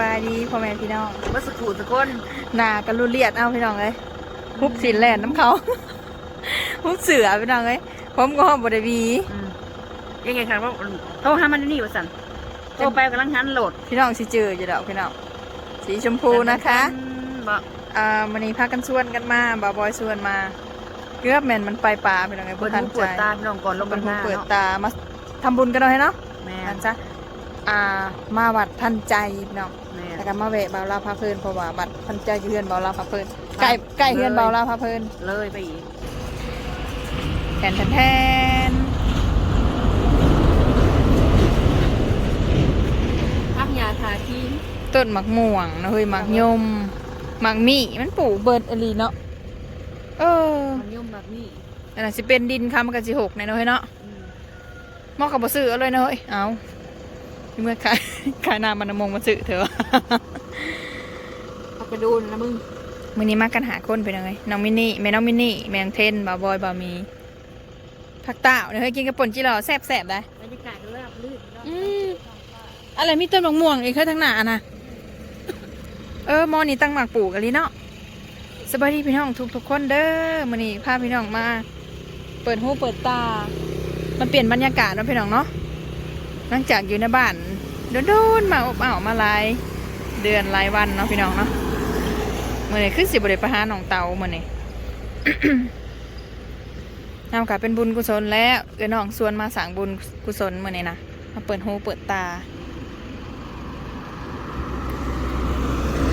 บายดีพ่อแม่พี่น้องวัสกุสกลหนากันรุเลียดเอาพี่น้องเลยฮุบสินแลนน้ำเขาฮุบเสือพี่น้องเลยผมก็บไดวียังไงครับว่าโทรหามันนี่ว่าสันโทรไปกำลังหันโหลดพี่น้องสิเจออยู่ดอกพี่น้องสีชมพูนะคะบอกอ่ามันนี้พากันชวนกันมาบ่าวบอยชวนมาเกือบแมนมันไปป่าพี่น้องเลยเปิบ่ดทันหูใจปวดตาพี่น้องก่อนลงเปิกันหูหน้าเปิดตามาทำบุญกันหน่อยเนาะแม่นั่นจ้ะ อ่ามาวัดทันใจพี่น้องแม่แล้วก็มาแวะบ่าวลาวพาเพลินเพราะว่าวัดทันใจอยู่เฮือนบ่าวลาวพาเพลินใกล้ใกล้เฮือนบ่าวลาวพาเพลินเลยไปอีกแทนแทนแทนพักยาทาทีต้นหมักม่วงนะเฮ้ยหมักยมหมักมี่มันปลูกเบิดอะไรเนาะเออมันยุ่มแบบนี้อันนั้นสิเป็นดินคำมันก็สิหกแน่เนาะเฮ้ยเนาะหมอกับบ่ซื้อเอาเลยเนาะเฮ้ยเอา เมื่อขายขายน้ำมันำมงมาซื้อเถอะเอากระดูนนะมึงมื้อนี้มากันหาคนไปเลยน้องมินนี่แม่น้องมินนี่แมงเทนบ่าวบอยบ่าวมีผักเต้าเนี่ยเฮ้ยกินกระป่นจิหล่อแซ่บๆได้บรรยากาศก็เริ่มลื่นเนาะอืมอะไรมีต้นมะม่วงอีกแค่ทั้งหน้าอะนะเออหมอนี่ตั้งหมากปลูกอะไรเนาะสบายดีพี่น้องทุกทุกๆคนเด้อมื้อนี้พาพี่น้องมา เปิดหูเปิดตา มันเปลี่ยนบรรยากาศเนาะพี่น้องเนาะ หลังจากอยู่ในบ้านโดนๆมาอบอ้าวมาหลายเดือนหลายวันเนาะพี่น้องเนาะเมื้อนี้คือสิบ่ได้ไปหาน้องเตาเมื้อนี้นำกลับเป็นบุญกุศลแล้วเอื้อน้องชวนมาสั่งบุญกุศลเมื้อนี้นะมาเปิดหูเปิดตา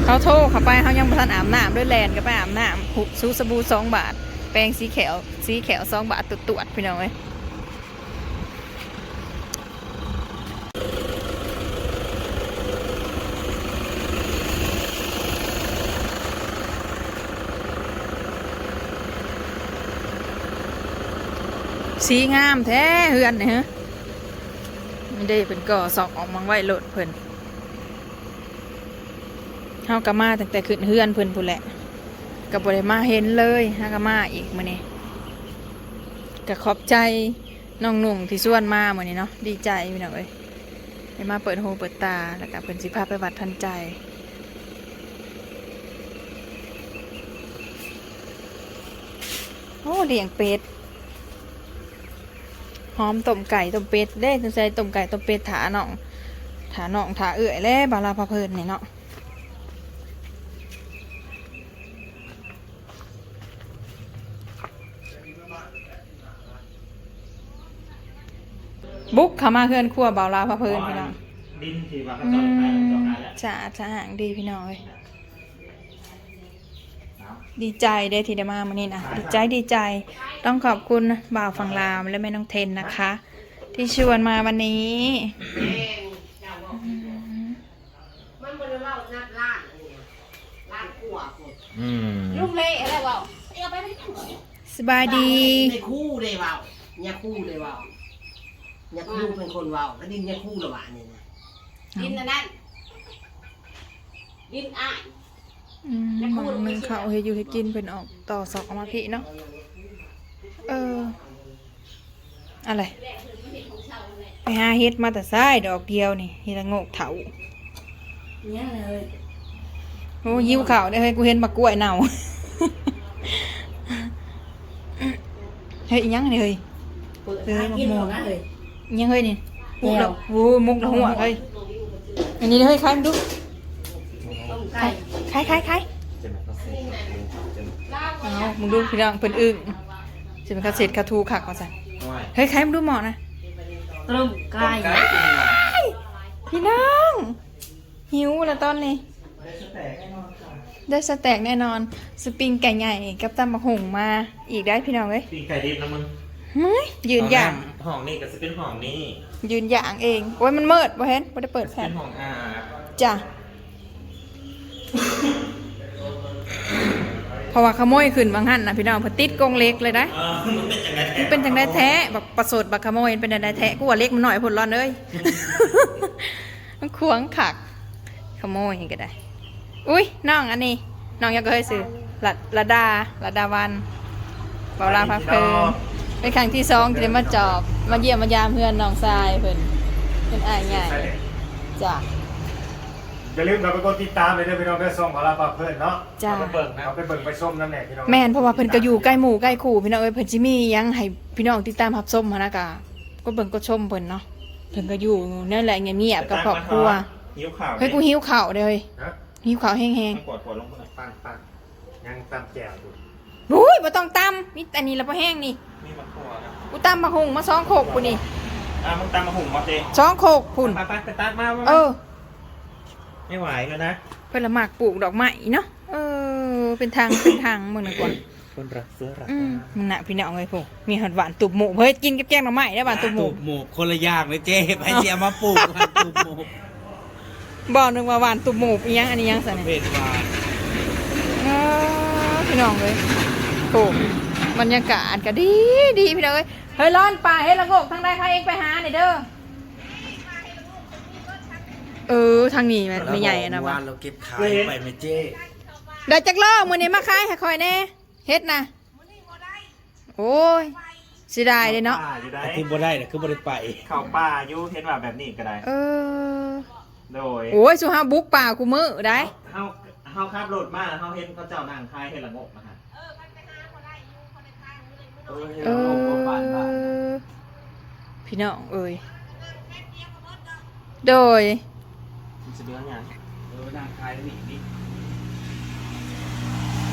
เขาโทรเขาไปเขายังบ่ทันอาบน้ำด้วยแลนก็ไปอาบน้ำหุบซูสบู่สองบาท แปรงสีเขียวสีเขียวสองบาทตุดๆพี่น้องเอ้ย สีงามแท้เฮือนเนี่ฮะไม่ได้เป็นก่อสอกออกมาไว้โหลดเพิ่นเฮากะมาตั้งแต่ขึ้นเฮือนเพิ่นพูนแหละกับ่ได้มาเห็นเลยฮากะมาอีกมื้อนี้ก็ขอบใจน้องหนุ่งที่ส่วนมามื้อนี้เนาะดีใจพี่น้องเอ้ยได้มาเปิดหูเปิดตาแล้วก็เพิ่นสิพาไปวัดทันใจโอ้เลี้ยงเป็ด หอมต้มไก่ต้มเป็ดเด้สงสัยต้มไก่ต้มเป็ดถาหน่องถาหน่องถาเอื่อยแล้วบาลาพะเพลินนี่เนาะบุกเข้ามาเฮือนครัวบาลาพะเพลินพี่น้องดินที่ว่าเขาอืจอดขายมจอดขายแล้วจะจะห่างดีพี่น้องเอ้ยดีใจได้ที่ได้มาวันนี้นะดีใจดีใจ ต้องขอบคุณบ่าวฝั่งลาวและแม่น้องเทนนะคะ ที่ชวนมาวันนี้ มันบริเวานัดล้านอันนี้ล้านกว่าคนอืมลูกเล่อะไรเปล่าสบายดี ในคู่เลยเปล่าเนี่ยคู่เลยเปล่าเนี่ยคู่เป็นคนเปล่าก็ดินเนี่ยคู่ละหวานนี่นะดินอันนั่นดินอ่านอืมมันมันเขาเฮดอยู่ให้กินเป็นออกต่อสอกออกมาพี่เนาะ เออ อะไรไปหาเฮ็ดมาแต่ซ้ายดอกเดียวนี่เฮ็ดละโงกเถาเนี่ยเลยโอ้ยิ้วข่าวได้เฮ้ยกูเห็นมะกล้วยเน่าเฮ้ยอิหยังนี่เฮ้ยเปิดให้กินหมดนะเลยอิหยังเฮ้ยนี่มุกแก้ละวโอ้มุกละหัวเฮ้ยอันนี้เฮ้ยคล้ายมันดูต้มคล้าไก่ยคล้ายคล้ายคล้ายจะมาต้องเซ็นเอามึงดูพี่น้องเพิ่นอึ้ง สิเป็นคาเศษคาทูคักว่าซั่นว่าเฮ้ยคล้ายมันดูหมอนะต้มไก่พี่น้อง หิวแล้วตอนนี้ ได้สแต็กแน่นอน สปริงไก่ใหญ่กับตำบักหุ่งมา อีกได้พี่น้องเอ้ยปีกไก่ดิบนะมึงเฮ้ยยืนอย่างห้องนี่ก็จะเป็นห้องนี้ยืนอย่างเองโอ้ยมันมืดบ่เห็นบ่ได้เปิดแผ่เป็นนห้องอาจ้ะ เพราะว่าขโมยขึ้นบางหันนะพี่น้องเพอติดกรงเล็กเลยนะเออมันเป็นยังไงมันเป็นจังได้แท้แบบประสดบักขโมยเป็นจังได้แท้กูว่าเล็กมันหน่อยผลร้อนเลยมันควงขัก ขโมยก็ได้ อุ้ยน้องอันนี้น้องยังก็เคยซื้อละละดาละดาวันเบาลาพักเพลินเป็นครั้งที่สองที่ได้มาจอบ มาเยี่ยมมายามเพื่อนน้องทรายเพิ่นเป็นอ้ายใหญ่จ้ะ อย่าลืมกลับไปกดติดตามเลยเด้อพี่น้องเด้อส่งของเราฝากเพื่อนเนาะจ้า เอาไปเบิ่งนะเอาไปเบิ่งไปส้มน้ำแหน่พี่น้องแม่นเพราะว่าเพิ่นก็อยู่ใกล้หมู่ใกล้คู่พี่น้องเอ้ยเพิ่นสิมีหยังให้พี่น้องติดตามรับชมหันนะกะก็เบิ่งก็ชมเพิ่นเนาะเพิ่นก็อยู่นั่นแหละเงียบๆกับครอบครัวหิวข่าวเฮ้ยกูหิวข้าวเด้อเฮ้ยนะหิวข้าวแห้งมันกดกดลงมาปังปังยังตำแจ่วอยู่ๆอุ้ยบ่ต้องตำมีอันนี้ละบ่แห้งนี่นี่มันครัวนะกูตำมาหุงมาสองโคกกูนี่อะมึงตามมาหุ่มมาเจสองโคกพุ่น ไปไปไปตัดมามาเออ ไม่ไหวแล้วนะเพิ่นละหมากปลูกดอกไม้เนาะเออเป็นทาง เป็นทางมึงน่ะกว่าคนรักเสื้อรักอืมมึงน่ะพี่น้องเอ้ยพวกมีหอดหวานตุบหมูเฮ้ยกินกับแกงดอกไม้ได้หวานตุบหมูตูบหมูกคนละอย่างเลยเจ๊ไปเสียมาปลูกครับตูบหมูกบอกนึงว่าหวานตุบหมูอีหยังอันนี้ยังซะเนี่ย เผ็ดหวานเออพี่น้องเลยโอ้บรรยากาศก็ดีดีพี่น้องเอ้ยเฮ้ยร้อนป่าเฮ้ยละโงกทางใดใครเองไปหาหน่อยเด้อ เออทางนี้มันไม่ใหญ่อะนะวาว่ะนเราเก็บขายไปไหมเจ๊เดี๋ยวจักรอบมือนี้มาขายให้คอยแน่เฮ็ดนะโอ้ยเสียดายเลยเนาะป่าอยู่ได้ที่บ่ได้น่ะคือบ่ได้ไปเข้าป่าอยู่เห็นว่าแบบนี้ก็ได้ เออโดยโอ้ยสุฮาบุกป่ากูมือได้เฮาเฮาขับรถมาแล้วเฮาเห็นเขาเจ้านางคายเห็นละงกนะฮะเออพี่น้องเอ้ยโดยมันจะ เดือดยังเออนางขายนี่นี่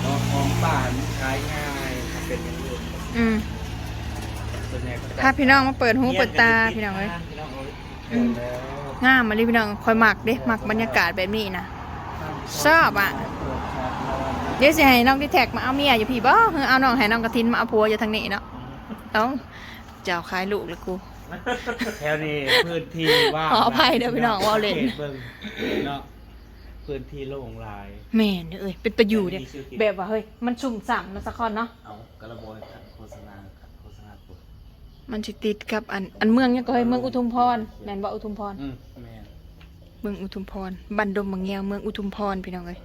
รอของป่านขายง่ายทำเป็นอย่างอื่นอืมส่วนใหญ่ก็จะถ้าพี่น้องมาเปิดหูเปิดตาพี่น้องเอ้ย พี่น้องเอ้ยอืม แล้วงามมาเลยพี่น้องคอยหมักเด้หมักบรรยากาศแบบนี้นะชอบอะเดี๋ยวสิให้น้องที่แท็กมาเอาเมียอยู่พี่บ่เออเอาน้องให้น้องกระทินมาเอาผัวอยู่ทางนี้เนาะต้องเจ้าขายลูกเลยกู แถวนี้พื้นที่ว่างขออภัยเด้อพี่น้องว่าเล่นขตบิ่งเนาะพื้นที่โล่งลาย แม่นเด้อเอ้ยเป็นตะอยู่เนี่ยแบบว่าเฮ้ยมันชุ่มฉ่ำนะสักคนเนาะเอากระบอยขัดโฆษณาขัดโฆษณาปุ๊บมันสิติดกับอันอันเมืองเนี่ยก็เฮ้ยเมืองอุทุมพรแม่นบ่อุทุมพร อืมแม่นเมืองอุทุมพร บันดมบางแงวเมืองอุทุมพรพี่น้องเอ้ย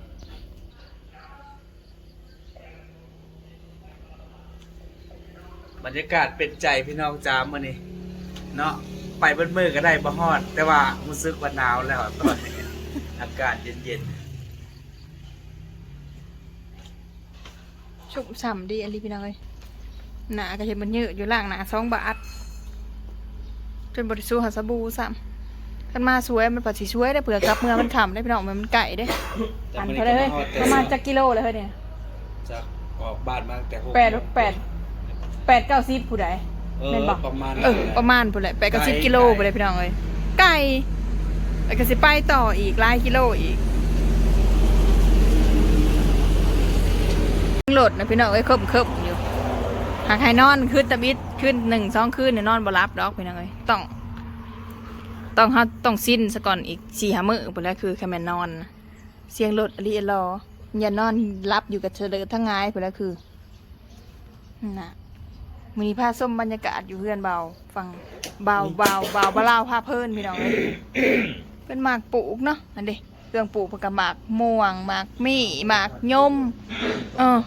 บรรยากาศเป็นใจพี่น้องจ้ามื้อนี้ เนาะไปเบิ้มือก็ได้บ่ฮอด แต่ว่ารู้สึกว่าหนาวแล้วตอนนี้อากาศเย็นชุ่มฉ่ำดีอันนี้พี่น้องเอ้ยหนาก็เห็นมันเยอะอยู่ล่างหนาสองบาทจนบริสุทธิ์หาสบู่ซ้ำกันมาสวยมันปัดสีสวยได้เผื่อกลับเมืองมันขำได้พี่น้องมันไก่ได้ๆแต่อันมื้อเท่านี้ไรก็เฮ้ยมาฮอดแต่ประมาณจักกิโลเลยเฮ้ยเนี่ยจะออกบ้านมาตั้งแต่หกแปดแปดแปดเก้าสิบผู้ใด เอแม่อนบอกประมาณเออประมาณผู้ใดแปดเก้าสิบกิโลผู้ใดพี่น้องเอ้ยไก่แล้วก็สิไปต่ออีกหลายกิโลอีกโหลดนะพี่น้องเอ้ยเคิบเคิบอยู่หากให้นอนขึ้นตะบิดขึ้นหนึ่งสองคืนเนี่ยนอนบ่รับดอกพี่น้องเอ้ยต้อง ต้องเฮาต้องสิ้นซะก่อนอีกสี่ห้ามื้อพุ่นแหล้วคือแค่แม่นนอนนะเสียงรถอลีรออย่านอนรับอยู่กับเฉลยทั้งงายพุ่นแหล้วคือนั่นน่ะ มีผ้าส้มบรรยากาศอยู่เพื่อนเบาฟังเบาเบาเบาเบาเล่าผ้าเพิ่นพี่น้องเอ้ยเป็นหมากปลูกเนาะอันเดเครื่องปลูกเพิ่นก็หมากม่วงหมากมี่หมากยมเออ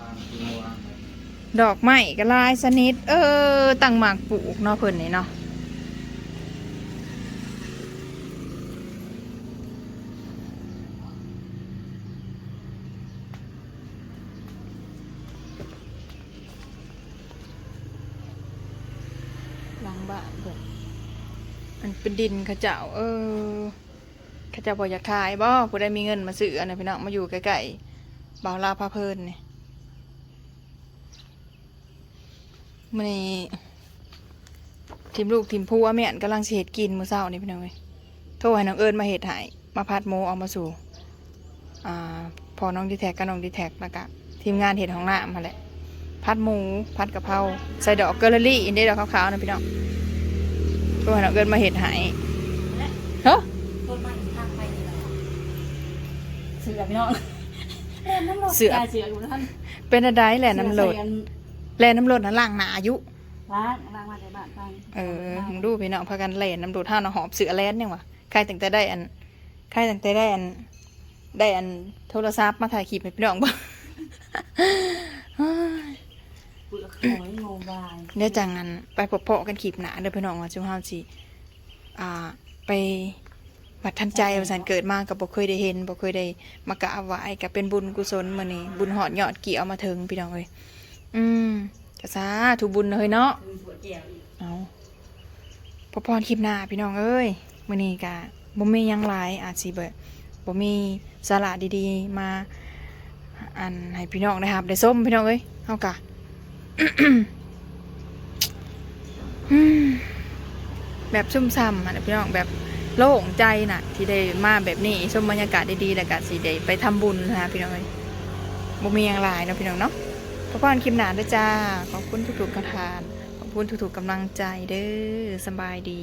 ดอกไม้ก็หลายชนิดเออตั้งหมากปลูกเนาะเพิ่นนี่เนาะ หลังบ้านเพิ่นมัน เป็นดินขาเจ้า เออขาเจ้าบ่อยากขายบ่ผู้ใดมีเงินมาซื้ออันนั้นพี่น้องมาอยู่ใกล้ๆบ่าวลาพาเพลินนี่มื้อนี้ทีมลูกทีมผัวแม่นกำลังเฮ็ดกินมื้อเช้านี่พี่น้องเอ้ยโทรให้น้องเอิญมาเฮ็ดให้มาพัดหมูเอามาสู่อ่าพอน้องดีแท็กกับน้องดีแท็กแล้วก็ทีมงานเฮ็ดของหน้ำมาแหละพัดหมู พัดกะเพราใส่ดอกเกลือรี่อินเดียดอกขาวๆนะพี่น้อง ตัวให้น้องเกินมาเห็ดใหายเฮ้ต้นไม้ทางไปนี่แหละเสือพี่น้องเล่นน้ำรถเสือยายเสืออยู่ท่านเป็นอะไรแหละน้ำโหลือใส่อันแหล่น้ำโหลดนั้นล่างหนาอายุล้างล้างมาจากบ้านไปเออมึงดูพี่น้องพากันแหล่น้ำโหลดท่าน้ำหอบเสือแลนเนี่ยวะใครตั้งแต่ได้อันใครตั้งแต่ได้อันได้อันโทรศัพท์มาถ่ายคลิปให้พี่น้องบ้าง เปลือกหอยโมบายเดี๋ยวจังนั้นไปพบๆกันคลิปหนาเดี๋ยวพี่น้องว่าจุ๊เฮาสิอ่าไปบัดทันใจว่าซั่นเกิดมาก็บ่เคยได้เห็นบ่เคยได้มากราบไหว้ก็เป็นบุญกุศลมื้อนี้บุญหอดยอดเกี่ยวมาถึงพี่น้องเอ้ยอืมก็สาธุบุญเฮ้ยเนาะเอาพอพรคลิปหน้าพี่น้องเอ้ยมื้อนี้ก็บ่มีหยังหลายอาจสิแบบบ่มีสาระดีๆ มาอันให้พี่น้องได้รับได้ส้มพี่น้องเอ้ยเฮากะ แบบซุ่มซ่ำอะนะพี่น้องแบบโล่งใจน่ะ ที่ได้มาแบบนี้ชมบรรยากาศดีๆแล้วก็สีได้ไปทำบุญนะพี่น้องเลยบ่มีอยังหลายนะพี่น้องเนาะพอพรคิมหนาด้วยจ้า ขอบคุณทุกๆกระทาน ขอบคุณทุกๆกำลังใจเด้อสบายดี